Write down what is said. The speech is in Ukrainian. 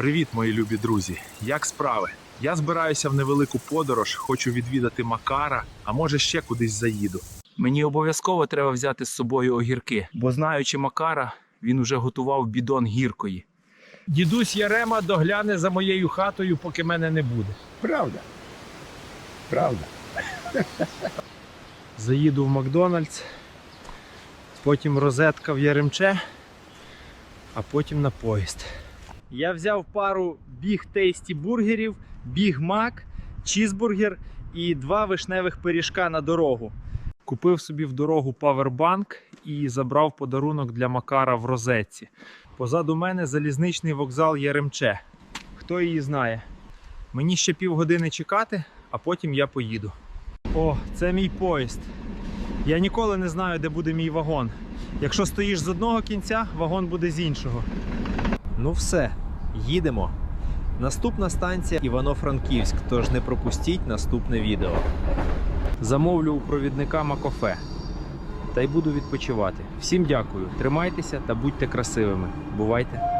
Привіт, мої любі друзі! Як справи? Я збираюся в невелику подорож, хочу відвідати Макара, а може ще кудись заїду. Мені обов'язково треба взяти з собою огірки, бо знаючи Макара, він уже готував бідон гіркої. Дідусь Ярема догляне за моєю хатою, поки мене не буде. Правда. Правда. Заїду в Макдональдс, потім розетка в Яремче, а потім на поїзд. Я взяв пару біг тейсті бургерів, біг мак, чізбургер і два вишневих пиріжка на дорогу. Купив собі в дорогу павербанк і забрав подарунок для Макара в розетці. Позаду мене залізничний вокзал Яремче. Хто її знає? Мені ще півгодини чекати, а потім я поїду. О, це мій поїзд. Я ніколи не знаю, де буде мій вагон. Якщо стоїш з одного кінця, вагон буде з іншого. Ну все, їдемо. Наступна станція Івано-Франківськ, тож не пропустіть наступне відео. Замовлю у провідника Макофе. Та й буду відпочивати. Всім дякую, тримайтеся та будьте красивими. Бувайте!